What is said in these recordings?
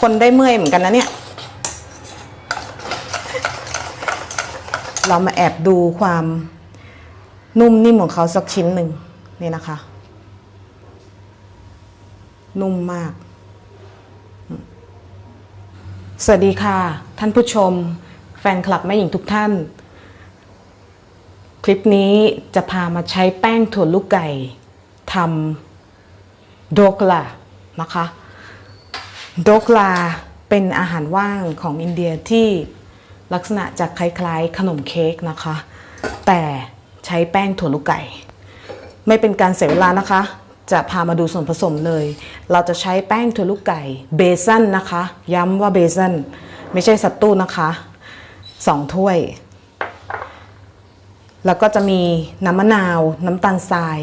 คนได้เมื่อยเหมือนกันนะเนี่ย เรามาแอบดูความนุ่มนิ่มของเขาสักชิ้นหนึ่งนี่นะคะ นุ่มมาก สวัสดีค่ะ ท่านผู้ชม แฟนคลับแม่หญิงทุกท่าน คลิปนี้จะพามาใช้แป้งถั่วลูกไก่ทำโดกลานะคะ โดกลาเป็นอาหารว่างของอินเดียที่ลักษณะจะคล้ายๆ ขนมเค้กนะคะ แต่ใช้แป้งถั่วลูกไก่ ไม่เป็นการเสียเวลานะคะ จะพามาดูส่วนผสมเลย เราจะใช้แป้งถั่วลูกไก่เบซันนะคะ ย้ำว่าเบซันไม่ใช่สัตตู้นะคะสองถ้วย แล้วก็จะมีน้ำมะนาว น้ำตาลทราย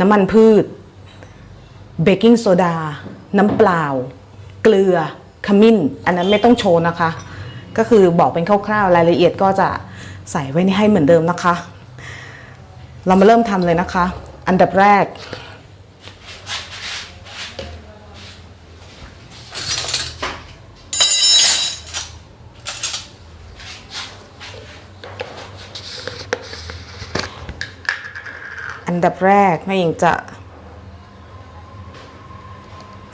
น้ำมันพืช เบกกิ้งโซดา น้ำเปล่า เกลือขมิ้น อันนั้นไม่ต้องโชว์นะคะ ก็คือบอกเป็นคร่าวๆรายละเอียดก็จะใส่ไว้ในให้เหมือนเดิมนะคะ เรามาเริ่มทำเลยนะคะ อันดับแรก อันดับแรกแม่หญิงจะ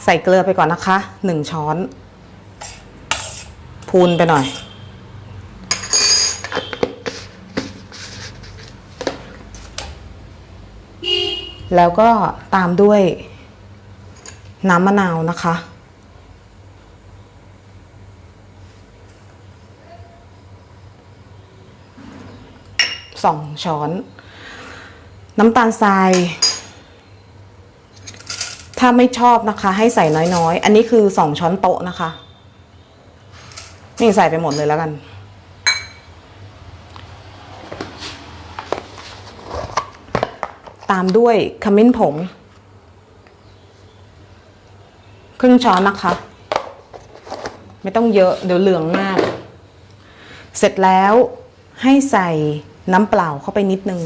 ใส่เกลือไปก่อนนะคะหนึ่งช้อน พูนไปหน่อย แล้วก็ตามด้วยน้ำมะนาวนะคะ สองช้อน น้ำตาลทราย ถ้าไม่ชอบนะคะ ให้ใส่น้อยๆ อันนี้คือสองช้อนโต๊ะนะคะ นี่ใส่ไปหมดเลยแล้วกัน ตามด้วยขมิ้นผง ครึ่งช้อนนะคะ ไม่ต้องเยอะเดี๋ยวเหลืองมาก เสร็จแล้วให้ใส่น้ำเปล่าเข้าไปนิดนึง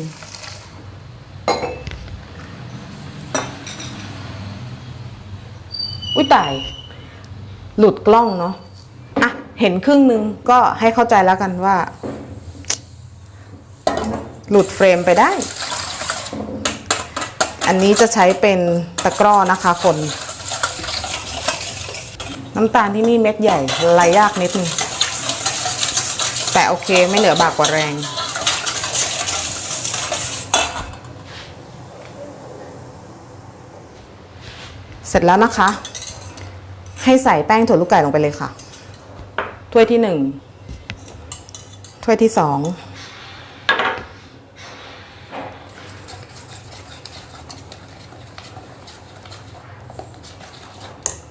อุ้ยตาย หลุดกล้องเนาะอะเห็นครึ่งนึงก็ให้เข้าใจแล้วกันว่า หลุดเฟรมไปได้ อันนี้จะใช้เป็นตะกร้อนะคะคน น้ำตาลที่นี่เม็ดใหญ่ลายยากนิดนึงแต่โอเคไม่เหนือบากกว่าแรงเสร็จแล้วนะคะ ให้ใส่แป้งถั่วลูกไก่ลงไปเลยค่ะ ถ้วยที่หนึ่งถ้วยที่สอง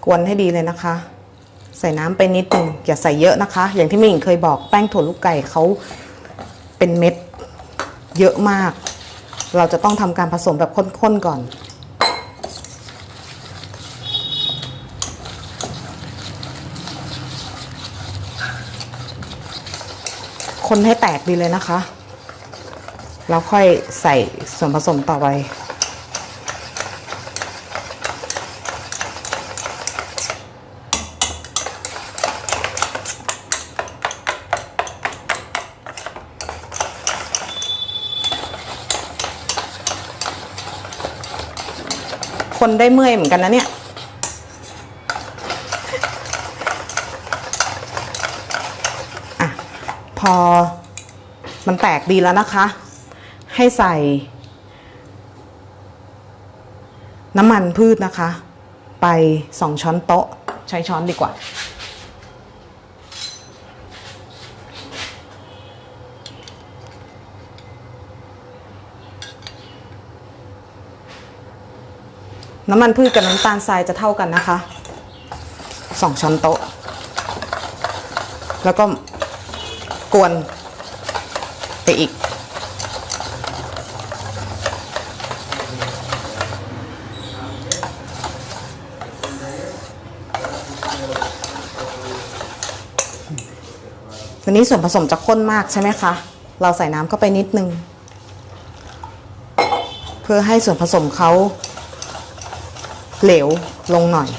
กวนให้ดีเลยนะคะ ใส่น้ำไปนิดนึงอย่าใส่เยอะนะคะ อย่างที่แม่งเคยบอกแป้งถั่วลูกไก่เขาเป็นเม็ดเยอะมาก เราจะต้องทำการผสมแบบข้นๆก่อน คนให้แตกดีเลยนะคะ แล้วค่อยใส่ส่วนผสมต่อไปคนได้เมื่อยเหมือนกันนะเนี่ย อะ พ อมันแตกดีแล้วนะคะ ให้ใส่ น้ำมันพืชนะคะ ไปสองช้อนโต๊ะ ใช้ช้อนดีกว่า น้ำมันพืชกับน้ำตาลทรายจะเท่ากันนะคะสองช้อนโต๊ะ แล้วก็ กวนไปอีก วันนี้ส่วนผสมจะข้นมากใช่ไหมคะ เราใส่น้ำเข้าไปนิดนึง เพื่อให้ส่วนผสมเขาเหลวลงหน่อย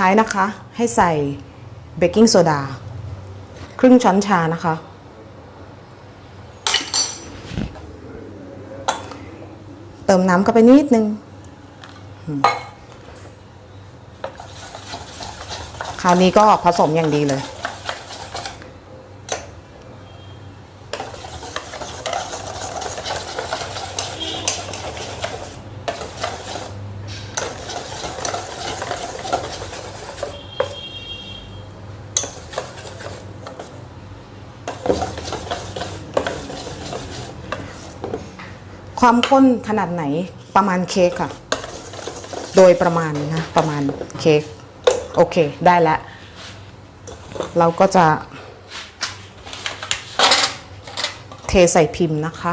ท้ายนะคะ ให้ใส่เบกกิ้งโซดา ครึ่งช้อนชานะคะ เติมน้ำเข้าไปนิดนึงคราวนี้ก็ผสมอย่างดีเลย ความข้นขนาดไหนประมาณเค้กค่ะ โดยประมาณนะประมาณเค้กโอเคได้แล้ว เราก็จะ เทใส่พิมพ์นะคะ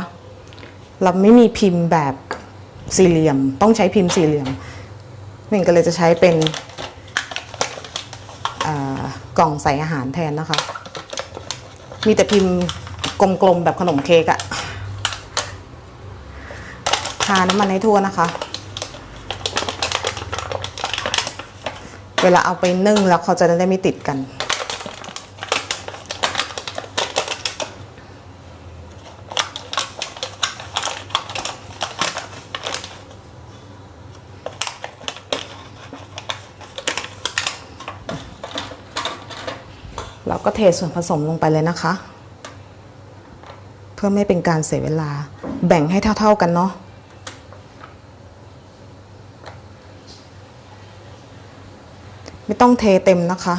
เราไม่มีพิมพ์แบบสี่เหลี่ยม ต้องใช้พิมพ์สี่เหลี่ยมเม่งก็เลยจะใช้เป็นกล่องใส่อาหารแทนนะคะ มีแต่พิมพ์กลมๆแบบขนมเค้กอะ ทาน้ำมันให้ทั่วนะคะ เวลาเอาไปนึ่งแล้วเขาจะได้ไม่ติดกัน เราก็เทส่วนผสมลงไปเลยนะคะ เพื่อไม่เป็นการเสียเวลาแบ่งให้เท่า ๆกันเนาะ ไม่ต้องเทเต็มนะคะ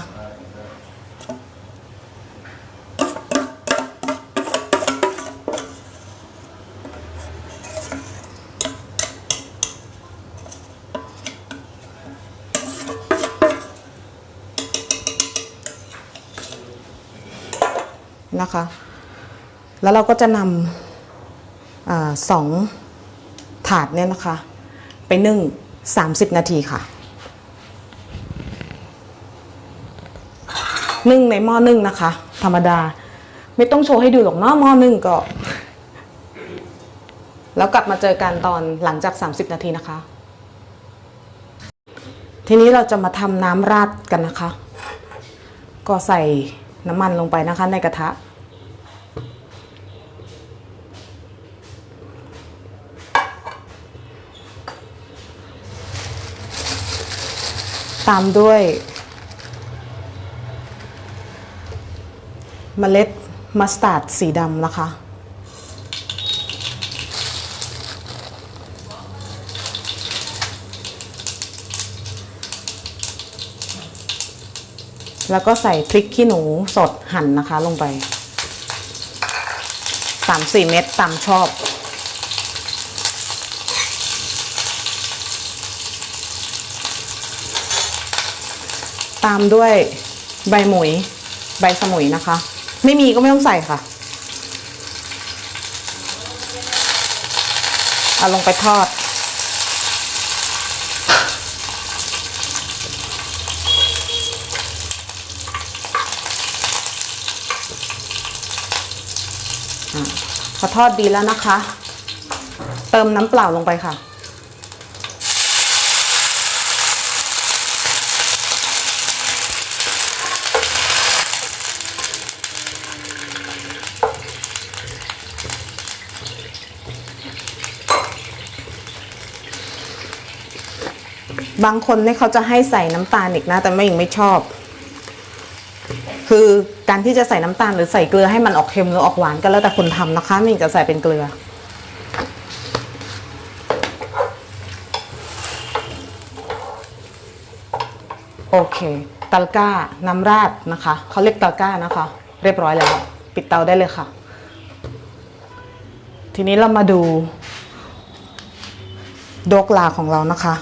นะคะ แล้วเราก็จะนำอสองถาดเนี่ยนะคะ ไปนึ่ง 30 นาทีค่ะ นึ่งในหม้อนึ่งนะคะ ธรรมดา ไม่ต้องโชว์ให้ดูหรอกเนาะหม้อนึ่งก็ แล้วกลับมาเจอกันตอนหลังจาก 30 นาทีนะคะ ทีนี้เราจะมาทำน้ำราดกันนะคะ ก็ใส่น้ำมันลงไปนะคะ ในกระทะตามด้วย เมล็ดมัสตาร์ดสีดำนะคะ แล้วก็ใส่พริกขี้หนูสดหั่นนะคะลงไป 3-4 เม็ดตามชอบตามด้วยใบหมุย ใบสมุยนะคะ ไม่มีก็ไม่ต้องใส่ค่ะเอาลงไปทอดอะพอทอดดีแล้วนะคะ เติมน้ำเปล่าลงไปค่ะ บางคนเนี่ยเขาจะให้ใส่น้ำตาลอีกนะ แต่ไม่ยังไม่ชอบ คือการที่จะใส่น้ำตาลหรือใส่เกลือให้มันออกเค็มหรือออกหวานก็แล้วแต่คนทำนะคะไม่ยงจะใส่เป็นเกลือ โอเคตาลก้าน้ำราดนะคะเขาเรียกตาลก้านะคะ เรียบร้อยแล้ว ปิดเตาได้เลยค่ะ ทีนี้เรามาดู โดกลาของเรานะคะ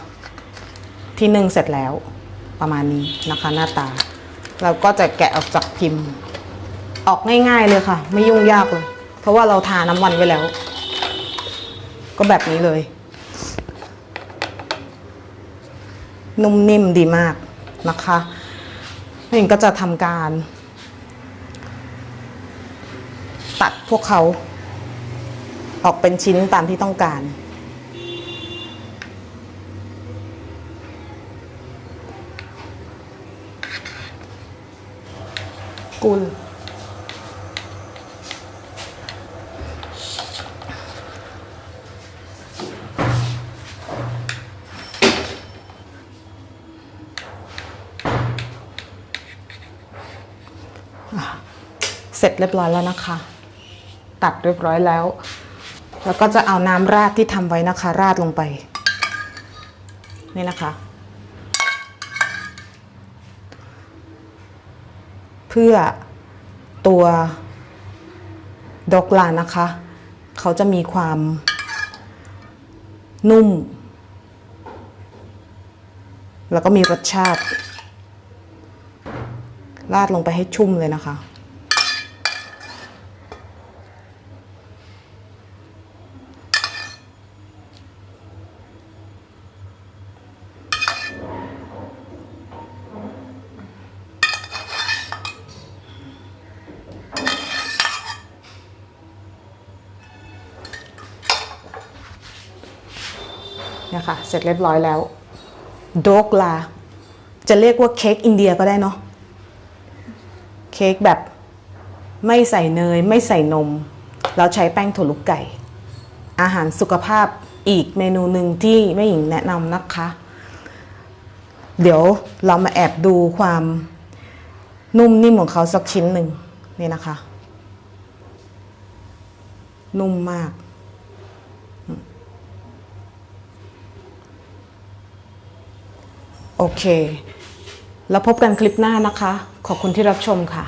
ที่นึ่งเสร็จแล้วประมาณนี้นะคะหน้าตา เราก็จะแกะออกจากพิมพ์ ออกง่ายๆเลยค่ะ ไม่ยุ่งยากเลย เพราะว่าเราทาน้ำมันไว้แล้ว ก็แบบนี้เลย นุ่มนิ่มดีมากนะคะนี่ก็จะทำการ ตัดพวกเขา ออกเป็นชิ้นตามที่ต้องการ กุล เสร็จเรียบร้อยแล้วนะคะ ตัดเรียบร้อยแล้ว แล้วก็จะเอาน้ำราดที่ทำไว้นะคะ ราดลงไป นี่นะคะ พื่อตัวดอกลานะคะ เขาจะมีความนุ่ม แล้วก็มีรสชาติราดลงไปให้ชุ่มเลยนะคะ เนี่ยค่ะ เสร็จเรียบร้อยแล้วโดกลา จะเรียกว่าเค้กอินเดียก็ได้เนาะเค้กแบบไม่ใส่เนย ไม่ใส่นม แล้วใช้แป้งถั่วลูกไก่ อาหารสุขภาพอีกเมนูหนึ่งที่แม่หญิงแนะนำนะคะ เดี๋ยวเรามาแอบดูความนุ่มนิ่มของเขาสักชิ้นหนึ่งนี่นะคะ นุ่มมาก โอเค แล้วพบกันคลิปหน้านะคะ ขอบคุณที่รับชมค่ะ